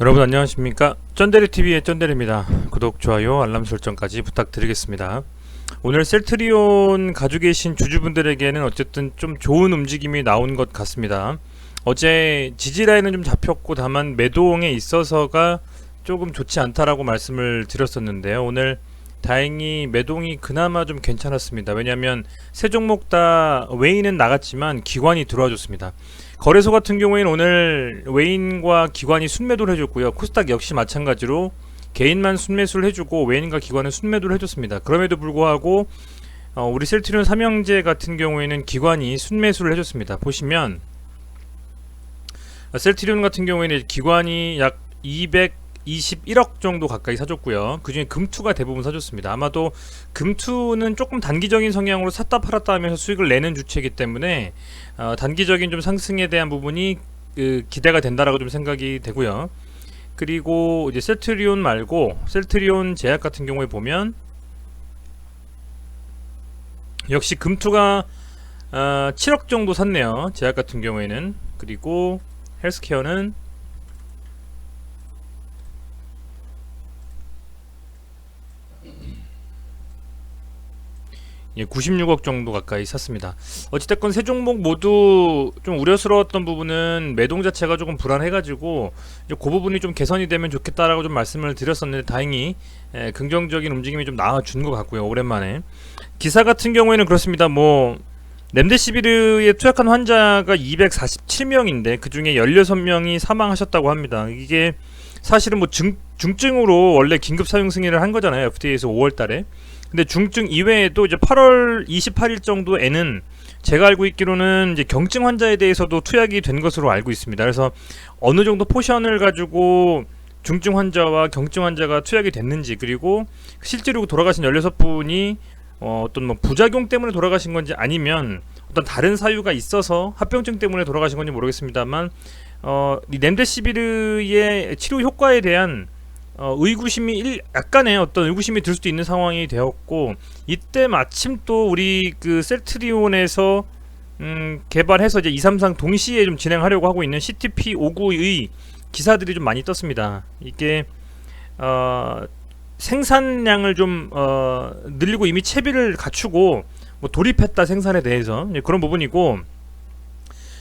여러분 안녕하십니까? 쩐데리TV의 쩐데리입니다. 구독, 좋아요, 알람 설정까지 부탁드리겠습니다. 오늘 셀트리온 가지고 계신 주주분들에게는 어쨌든 좀 좋은 움직임이 나온 것 같습니다. 어제 지지라인은 좀 잡혔고 다만 매도에 있어서가 조금 좋지 않다라고 말씀을 드렸었는데요. 오늘 다행히 매동이 그나마 좀 괜찮았습니다 왜냐하면 세 종목 다 외인은 나갔지만 기관이 들어와 줬습니다 거래소 같은 경우에는 오늘 외인과 기관이 순매도를 해줬고요. 코스닥 역시 마찬가지로 개인만 순매수를 해주고 외인과 기관은 순매도를 해줬습니다. 그럼에도 불구하고 어, 우리 셀트리온 삼형제 같은 경우에는 기관이 순매수를 해줬습니다. 보시면 어, 셀트리온 같은 경우에는 기관이 약 221억 정도 가까이 사줬고요. 그중에 금투가 대부분 사줬습니다. 아마도 금투는 조금 단기적인 성향으로 샀다 팔았다 하면서 수익을 내는 주체이기 때문에 어, 단기적인 좀 상승에 대한 부분이 그, 기대가 된다라고 좀 생각이 되고요. 그리고 이제 셀트리온 말고 셀트리온 제약 같은 경우에 보면 역시 금투가 어, 7억 정도 샀네요. 제약 같은 경우에는 그리고 헬스케어는 예, 96억 정도 가까이 샀습니다. 어찌됐건 세 종목 모두 좀 우려스러웠던 부분은 매동 자체가 조금 불안해가지고 이제 그 부분이 좀 개선이 되면 좋겠다라고 좀 말씀을 드렸었는데 다행히 예, 긍정적인 움직임이 좀 나와준 것 같고요. 오랜만에 기사 같은 경우에는 그렇습니다. 뭐 렘데시비르에 투약한 환자가 247명인데 그 중에 16명이 사망하셨다고 합니다. 이게 사실은 뭐 중, 중증으로 원래 긴급 사용 승인을 한 거잖아요. FDA에서 5월 달에. 근데 중증 이외에도 이제 8월 28일 정도에는 제가 알고 있기로는 이제 경증 환자에 대해서도 투약이 된 것으로 알고 있습니다. 그래서 어느 정도 포션을 가지고 중증 환자와 경증 환자가 투약이 됐는지 그리고 실제로 돌아가신 16분이 어, 어떤 뭐 부작용 때문에 돌아가신 건지 아니면 어떤 다른 사유가 있어서 합병증 때문에 돌아가신 건지 모르겠습니다만 어, 이 렘데시비르의 치료 효과에 대한 어, 의구심이 일, 약간의 어떤 의구심이 들 수도 있는 상황이 되었고 이때 마침 또 우리 그 셀트리온에서 음, 개발해서 이제 233 동시에 좀 진행하려고 하고 있는 CTP59의 기사들이 좀 많이 떴습니다. 이게 어, 생산량을 좀 어, 늘리고 이미 채비를 갖추고 뭐 돌입했다 생산에 대해서 그런 부분이고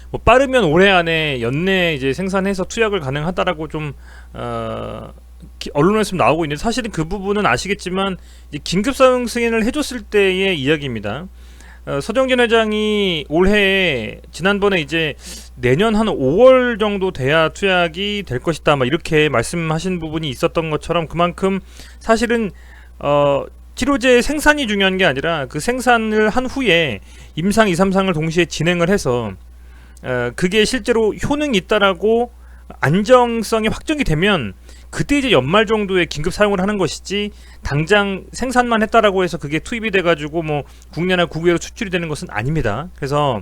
뭐 빠르면 올해 안에 연내 이제 생산해서 투약을 가능하다라고 좀 어, 기- 언론에서 좀 나오고 있는데 사실은 그 부분은 아시겠지만 긴급 사용 승인을 해줬을 때의 이야기입니다. 어, 서정진 회장이 올해 지난번에 이제 내년 한 5월 정도 돼야 투약이 될 것이다 막 이렇게 말씀하신 부분이 있었던 것처럼 그만큼 사실은 어 치료제 생산이 중요한 게 아니라 그 생산을 한 후에 임상 2, 3상을 동시에 진행을 해서 어, 그게 실제로 효능이 있다라고 안정성이 확정이 되면 그때 이제 연말 정도에 긴급 사용을 하는 것이지 당장 생산만 했다라고 해서 그게 투입이 돼가지고 뭐 국내나 국외로 수출이 되는 것은 아닙니다. 그래서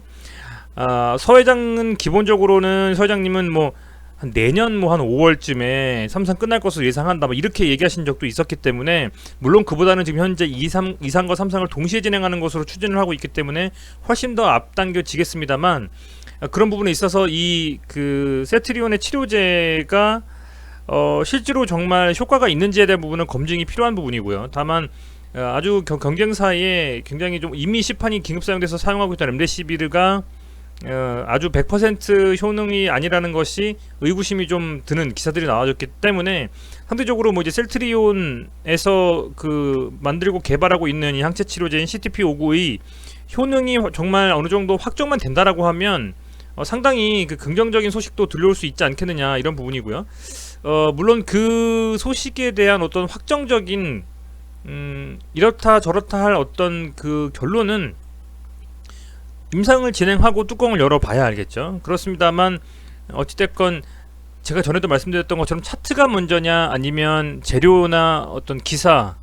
아, 서 회장은 기본적으로는 서 회장님은 뭐 한 내년 뭐 한 5월쯤에 삼상 끝날 것으로 예상한다 뭐 이렇게 얘기하신 적도 있었기 때문에 물론 그보다는 지금 현재 2, 3, 2상과 3상을 동시에 진행하는 것으로 추진을 하고 있기 때문에 훨씬 더 앞당겨지겠습니다만 아, 그런 부분에 있어서 이 그 세트리온의 치료제가 어, 실제로 정말 효과가 있는지에 대한 부분은 검증이 필요한 부분이고요. 다만 어, 아주 경, 경쟁사에 굉장히 좀 이미 시판이 긴급 사용돼서 사용하고 있던 렘데시비르가 어, 아주 100% 효능이 아니라는 것이 의구심이 좀 드는 기사들이 나와줬기 때문에 상대적으로 뭐 이제 셀트리온에서 그 만들고 개발하고 있는 이 항체 치료제인 CTP59의 효능이 정말 어느 정도 확정만 된다라고 하면 어, 상당히 그 긍정적인 소식도 들려올 수 있지 않겠느냐 이런 부분이고요. 어, 물론 그 소식에 대한 어떤 확정적인 음, 이렇다 저렇다 할 어떤 그 결론은 임상을 진행하고 뚜껑을 열어봐야 알겠죠. 그렇습니다만 어찌됐건 제가 전에도 말씀드렸던 것처럼 차트가 먼저냐 아니면 재료나 어떤 기사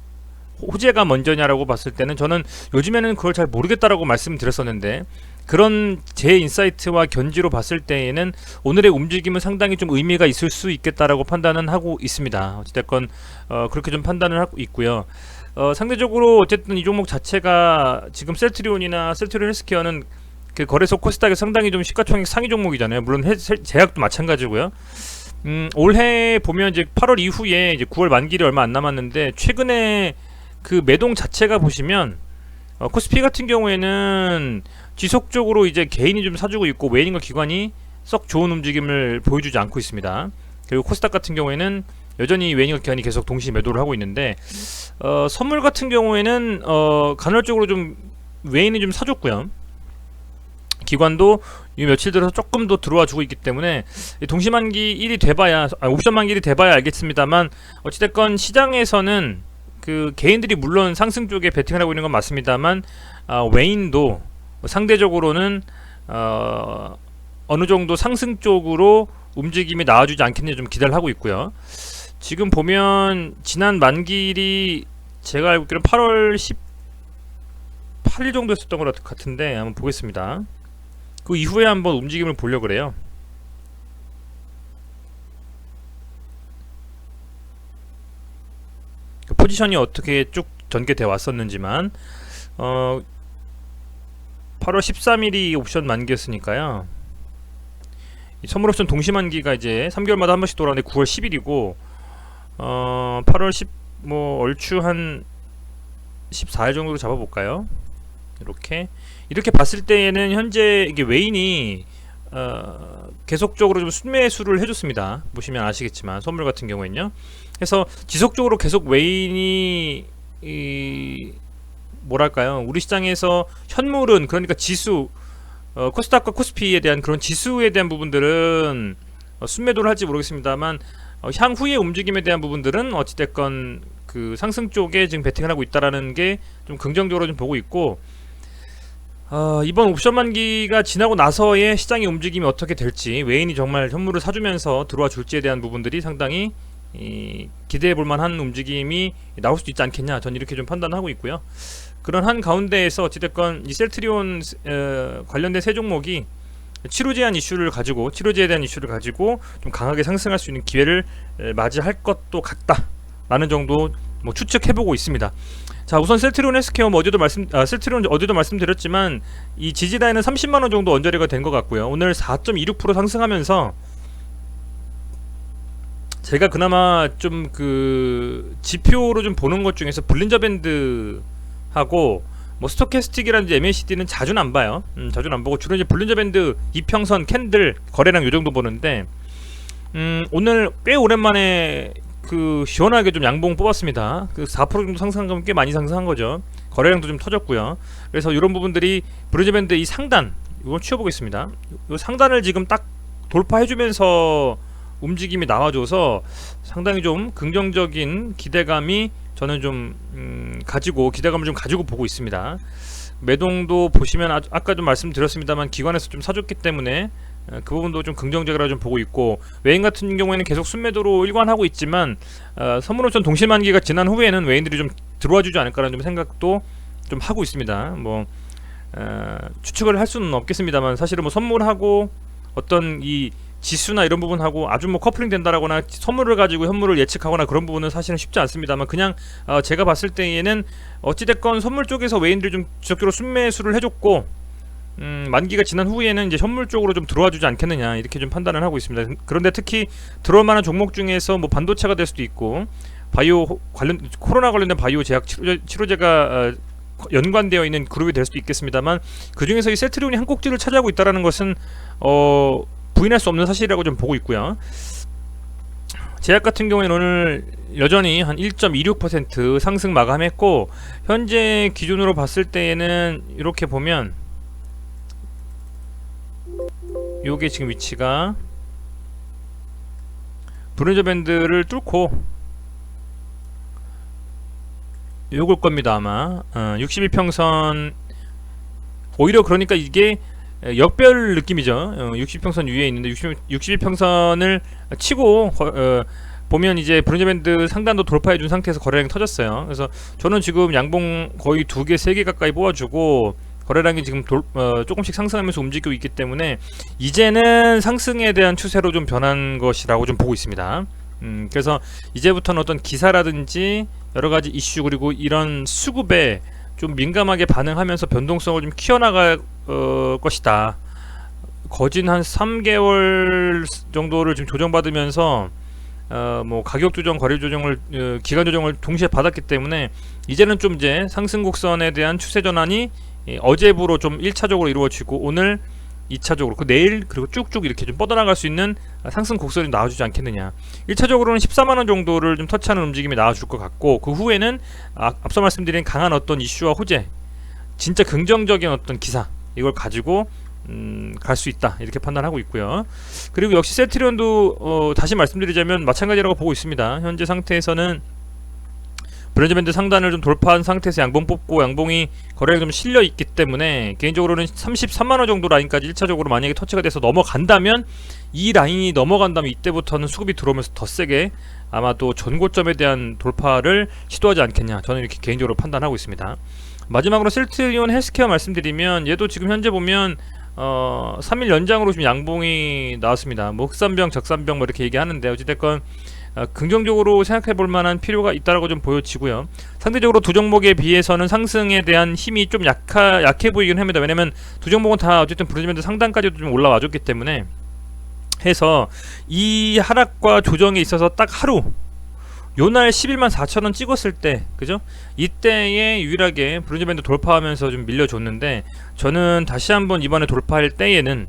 호재가 먼저냐라고 봤을 때는 저는 요즘에는 그걸 잘 모르겠다라고 말씀드렸었는데 그런 제 인사이트와 견지로 봤을 때에는 오늘의 움직임은 상당히 좀 의미가 있을 수 있겠다라고 판단은 하고 있습니다. 어찌됐건 어, 그렇게 좀 판단을 하고 있고요. 어, 상대적으로 어쨌든 이 종목 자체가 지금 셀트리온이나 셀트리온 헬스케어는 그 거래소 코스닥에 상당히 좀 시가총액 상위 종목이잖아요. 물론 헬- 셀- 제약도 마찬가지고요. 음, 올해 보면 이제 8월 이후에 이제 9월 만기일이 얼마 안 남았는데 최근에 그 매동 자체가 보시면 어, 코스피 같은 경우에는 지속적으로 이제 개인이 좀 사주고 있고 외인과 기관이 썩 좋은 움직임을 보여주지 않고 있습니다. 그리고 코스닥 같은 경우에는 여전히 외인과 기관이 계속 동시 매도를 하고 있는데 어, 선물 같은 경우에는 어, 간헐적으로 좀 외인이 좀 사줬고요. 기관도 이 며칠 들어서 조금 더 들어와 주고 있기 때문에 이 동시만기 1이 돼봐야 아, 옵션 만기 1이 돼봐야 알겠습니다만 어찌됐건 시장에서는 그 개인들이 물론 상승 쪽에 베팅을 하고 있는 건 맞습니다만 아, 외인도 상대적으로는 어, 어느 정도 상승 쪽으로 움직임이 나와주지 않겠냐 좀 기대를 하고 있고요. 지금 보면 지난 만기일이 제가 알고 있기로는 8월 18일 정도 했었던 것 같은데 한번 보겠습니다. 그 이후에 한번 움직임을 보려고 그래요. 포지션이 어떻게 쭉 전개돼 왔었는지만 어 8월 13일이 옵션 만기였으니까요. 이 선물 옵션 동시 만기가 이제 3개월마다 한 번씩 돌아오는데 9월 10일이고 어 8월 10 뭐 얼추 한 14일 정도로 잡아볼까요? 이렇게 이렇게 봤을 때에는 현재 이게 외인이 어, 계속적으로 좀 순매수를 해줬습니다. 보시면 아시겠지만 선물 같은 경우에는요. 그래서 지속적으로 계속 외인이 이 뭐랄까요? 우리 시장에서 현물은 그러니까 지수 어, 코스닥과 코스피에 대한 그런 지수에 대한 부분들은 어, 순매도를 할지 모르겠습니다만 어, 향후의 움직임에 대한 부분들은 어찌됐건 그 상승 쪽에 지금 베팅을 하고 있다라는 게 좀 긍정적으로 좀 보고 있고 어, 이번 옵션 만기가 지나고 나서의 시장의 움직임이 어떻게 될지 외인이 정말 현물을 사주면서 들어와 줄지에 대한 부분들이 상당히 이, 기대해 볼 만한 움직임이 나올 수도 있지 않겠냐. 전 이렇게 좀 판단하고 있고요. 그런 한 가운데에서 어찌됐건 이 셀트리온 어, 관련된 세 종목이 치료 제한 이슈를 가지고 치료제에 대한 이슈를 가지고 좀 강하게 상승할 수 있는 기회를 에, 맞이할 것도 같다 라는 정도 뭐 추측해보고 있습니다. 자 우선 셀트리온 헬스케어 뭐 어제도 말씀 아, 셀트리온 어제도 말씀드렸지만 이 지지 라인은 30만 원 정도 언저리가 된 것 같고요. 오늘 4.26% 상승하면서 제가 그나마 좀 그 지표로 좀 보는 것 중에서 블린저 밴드하고 뭐 스토캐스틱이라든지 MACD는 자주는 안 봐요. 음, 자주는 안 보고 주로 이제 블린저 밴드 이평선 캔들 거래량 요 정도 보는데 음, 오늘 꽤 오랜만에 그 시원하게 좀 양봉 뽑았습니다. 그 4% 정도 상승하면 꽤 많이 상승한 거죠. 거래량도 좀 터졌고요. 그래서 이런 부분들이 블린저 밴드 이 상단 이걸 치워보겠습니다. 이 상단을 지금 딱 돌파해주면서 움직임이 나와줘서 상당히 좀 긍정적인 기대감이 저는 좀 음, 가지고 기대감을 좀 가지고 보고 있습니다. 매동도 보시면 아, 아까 좀 말씀드렸습니다만 기관에서 좀 사줬기 때문에 어, 그 부분도 좀 긍정적으로 좀 보고 있고 외인 같은 경우에는 계속 순매도로 일관하고 있지만 어, 선물옵션 동시만기가 지난 후에는 외인들이 좀 들어와주지 않을까라는 좀 생각도 좀 하고 있습니다. 뭐 어, 추측을 할 수는 없겠습니다만 사실은 뭐 선물하고 어떤 이 지수나 이런 부분하고 아주 뭐 커플링 된다라거나 선물을 가지고 현물을 예측하거나 그런 부분은 사실은 쉽지 않습니다만 그냥 어 제가 봤을 때에는 어찌됐건 선물 쪽에서 외인들이 좀 지속적으로 순매수를 해줬고 음 만기가 지난 후에는 이제 현물 쪽으로 좀 들어와 주지 않겠느냐 이렇게 좀 판단을 하고 있습니다 그런데 특히 들어올 만한 종목 중에서 뭐 반도체가 될 수도 있고 바이오 관련 코로나 관련된 바이오 제약 치료제, 치료제가 어, 연관되어 있는 그룹이 될 수도 있겠습니다만 그 중에서 이 셀트리온이 한 꼭지를 차지하고 있다라는 것은 어 부인할 수 없는 사실이라고 좀 보고 있고요. 제약 같은 경우에는 오늘 여전히 한 1.26% 상승 마감했고 현재 기준으로 봤을 때에는 이렇게 보면 요게 지금 위치가 브론저 밴드를 뚫고 요걸 겁니다 아마 어, 61평선 오히려 그러니까 이게 역별 느낌이죠. 어, 60평선 위에 있는데 60, 61평선을 치고 어, 보면 이제 브론즈 밴드 상단도 돌파해 준 상태에서 거래량이 터졌어요. 그래서 저는 지금 양봉 거의 두 개, 세 개 가까이 뽑아주고 거래량이 지금 돌, 어, 조금씩 상승하면서 움직이고 있기 때문에 이제는 상승에 대한 추세로 좀 변한 것이라고 좀 보고 있습니다. 음, 그래서 이제부터는 어떤 기사라든지 여러 가지 이슈 그리고 이런 수급에 좀 민감하게 반응하면서 변동성을 좀 키워나갈 어, 것이다. 거진 한 3개월 정도를 지금 조정받으면서 어, 뭐 가격 조정, 거래 조정을 어, 기간 조정을 동시에 받았기 때문에 이제는 좀 이제 상승 곡선에 대한 추세 전환이 예, 어제부로 좀 1차적으로 이루어지고 오늘 2차적으로 그 내일 그리고 쭉쭉 이렇게 좀 뻗어나갈 수 있는 상승 곡선이 나와주지 않겠느냐 1차적으로는 14만원 정도를 좀 터치하는 움직임이 나와줄 것 같고 그 후에는 아, 앞서 말씀드린 강한 어떤 이슈와 호재 진짜 긍정적인 어떤 기사 이걸 가지고 음, 갈 수 있다 이렇게 판단하고 있고요. 그리고 역시 세트리온도 어, 다시 말씀드리자면 마찬가지라고 보고 있습니다. 현재 상태에서는 브랜드 밴드 상단을 좀 돌파한 상태에서 양봉 뽑고 양봉이 거래가 좀 실려 있기 때문에 개인적으로는 33만 원 정도 라인까지 1차적으로 만약에 터치가 돼서 넘어간다면 이 라인이 넘어간다면 이때부터는 수급이 들어오면서 더 세게 아마도 전고점에 대한 돌파를 시도하지 않겠냐 저는 이렇게 개인적으로 판단하고 있습니다. 마지막으로 셀트리온 헬스케어 말씀드리면 얘도 지금 현재 보면 어 3일 연장으로 지금 양봉이 나왔습니다. 뭐 흑산병, 적산병 뭐 이렇게 얘기하는데 어찌됐건 어, 긍정적으로 생각해 볼 만한 필요가 있다라고 좀 보여지고요. 상대적으로 두 종목에 비해서는 상승에 대한 힘이 좀 약하, 약해 보이긴 합니다. 왜냐면 두 종목은 다 어쨌든 브루지밴드 상단까지도 좀 올라와 줬기 때문에 해서 이 하락과 조정에 있어서 딱 하루 요날 11만 4천원 찍었을 때 그죠? 이때에 유일하게 브루지밴드 돌파하면서 좀 밀려줬는데 저는 다시 한번 이번에 돌파할 때에는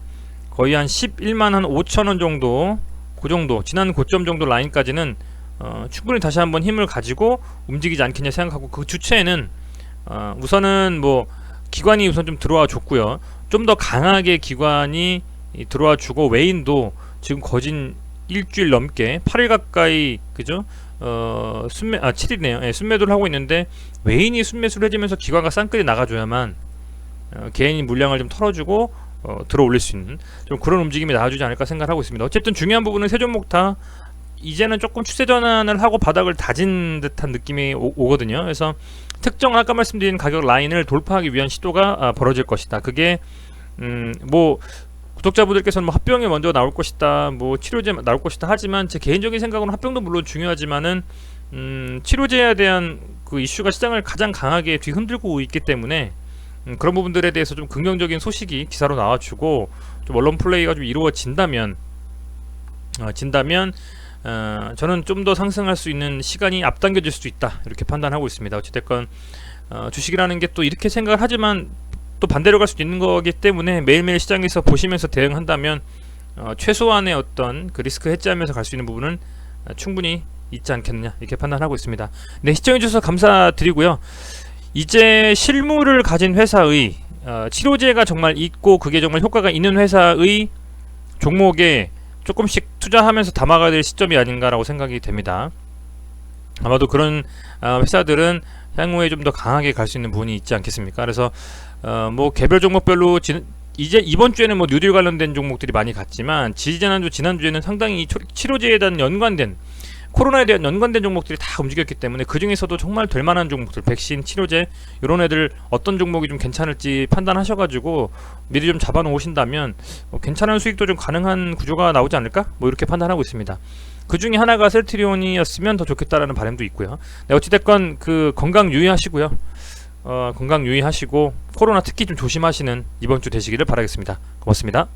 거의 한 11만 한 5천원 정도 그 정도 지난 고점 정도 라인까지는 어, 충분히 다시 한번 힘을 가지고 움직이지 않겠냐 생각하고 그 주체에는 어, 우선은 뭐 기관이 우선 좀 들어와 줬고요. 좀 더 강하게 기관이 이 들어와 주고 외인도 지금 거진 일주일 넘게 8일 가까이 그죠? 어 순매 아 7일이네요. 예, 순매도를 하고 있는데 외인이 순매수를 해주면서 기관과 쌍끌이 나가줘야만 어, 개인이 물량을 좀 털어주고 어, 들어 올릴 수 있는 좀 그런 움직임이 나와주지 않을까 생각하고 있습니다. 어쨌든 중요한 부분은 세 종목 다 이제는 조금 추세 전환을 하고 바닥을 다진 듯한 느낌이 오, 거든요 그래서 특정 아까 말씀드린 가격 라인을 돌파하기 위한 시도가 아, 벌어질 것이다. 그게 음, 뭐 구독자분들께서는 뭐 합병이 먼저 나올 것이다, 뭐 치료제 나올 것이다 하지만 제 개인적인 생각으로는 합병도 물론 중요하지만은 음, 치료제에 대한 그 이슈가 시장을 가장 강하게 뒤흔들고 있기 때문에 음, 그런 부분들에 대해서 좀 긍정적인 소식이 기사로 나와주고 좀 언론 플레이가 좀 이루어진다면 어, 진다면 어, 저는 좀 더 상승할 수 있는 시간이 앞당겨질 수도 있다 이렇게 판단하고 있습니다. 어찌됐건 어, 주식이라는 게 또 이렇게 생각을 하지만 또 반대로 갈 수도 있는 거기 때문에 매일매일 시장에서 보시면서 대응한다면 어, 최소한의 어떤 그 리스크 해지하면서 갈 수 있는 부분은 어, 충분히 있지 않겠느냐 이렇게 판단하고 있습니다. 네 시청해주셔서 감사드리고요. 이제 실무를 가진 회사의 어, 치료제가 정말 있고 그게 정말 효과가 있는 회사의 종목에 조금씩 투자하면서 담아가야 될 시점이 아닌가라고 생각이 됩니다. 아마도 그런 어, 회사들은 향후에 좀 더 강하게 갈 수 있는 부분이 있지 않겠습니까? 그래서 어, 뭐 개별 종목별로 지, 이제 이번 주에는 뭐 뉴딜 관련된 종목들이 많이 갔지만 지지난주 지난주에는 상당히 초- 치료제에 대한 연관된 코로나에 대한 연관된 종목들이 다 움직였기 때문에 그 중에서도 정말 될 만한 종목들 백신 치료제 이런 애들 어떤 종목이 좀 괜찮을지 판단하셔가지고 미리 좀 잡아 놓으신다면 어, 괜찮은 수익도 좀 가능한 구조가 나오지 않을까 뭐 이렇게 판단하고 있습니다. 그 중에 하나가 셀트리온이었으면 더 좋겠다라는 바람도 있고요. 네, 어찌됐건 그 건강 유의하시고요. 어, 건강 유의하시고 코로나 특히 좀 조심하시는 이번 주 되시기를 바라겠습니다. 고맙습니다.